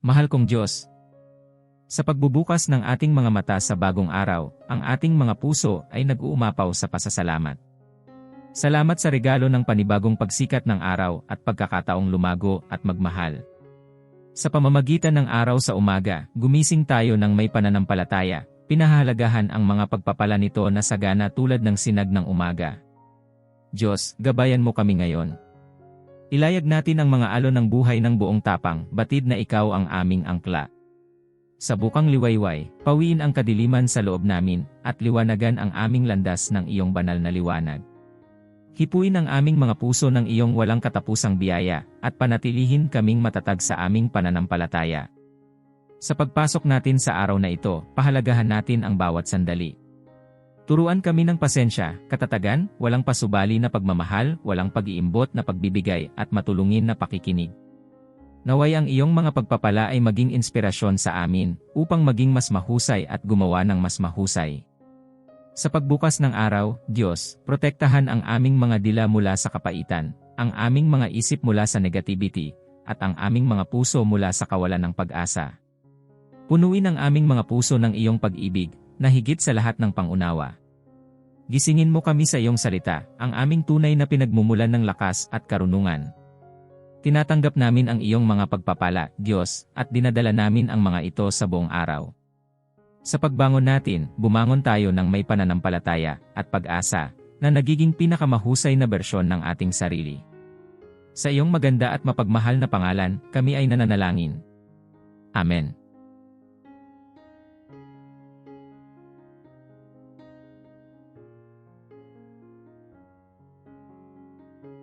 Mahal kong Diyos, sa pagbubukas ng ating mga mata sa bagong araw, ang ating mga puso ay nag-uumapaw sa pasasalamat. Salamat sa regalo ng panibagong pagsikat ng araw at pagkakataong lumago at magmahal. Sa pamamagitan ng araw sa umaga, gumising tayo ng may pananampalataya, pinahalagahan ang mga pagpapala nito na sagana tulad ng sinag ng umaga. Diyos, gabayan mo kami ngayon. Ilayag natin ang mga alon ng buhay ng buong tapang, batid na ikaw ang aming angkla. Sa bukang liwayway, pawiin ang kadiliman sa loob namin, at liwanagan ang aming landas ng iyong banal na liwanag. Hipuin ang aming mga puso ng iyong walang katapusang biyaya, at panatilihin kaming matatag sa aming pananampalataya. Sa pagpasok natin sa araw na ito, pahalagahan natin ang bawat sandali. Turuan kami ng pasensya, katatagan, walang pasubali na pagmamahal, walang pag-iimbot na pagbibigay, at matulungin na pakikinig. Naway ang iyong mga pagpapala ay maging inspirasyon sa amin, upang maging mas mahusay at gumawa ng mas mahusay. Sa pagbukas ng araw, Diyos, protektahan ang aming mga dila mula sa kapaitan, ang aming mga isip mula sa negativity, at ang aming mga puso mula sa kawalan ng pag-asa. Punuin ang aming mga puso ng iyong pag-ibig, na higit sa lahat ng pangunawa. Gisingin mo kami sa iyong salita, ang aming tunay na pinagmumulan ng lakas at karunungan. Tinatanggap namin ang iyong mga pagpapala, Diyos, at dinadala namin ang mga ito sa buong araw. Sa pagbangon natin, bumangon tayo ng may pananampalataya at pag-asa na nagiging pinakamahusay na bersyon ng ating sarili. Sa iyong maganda at mapagmahal na pangalan, kami ay nananalangin. Amen.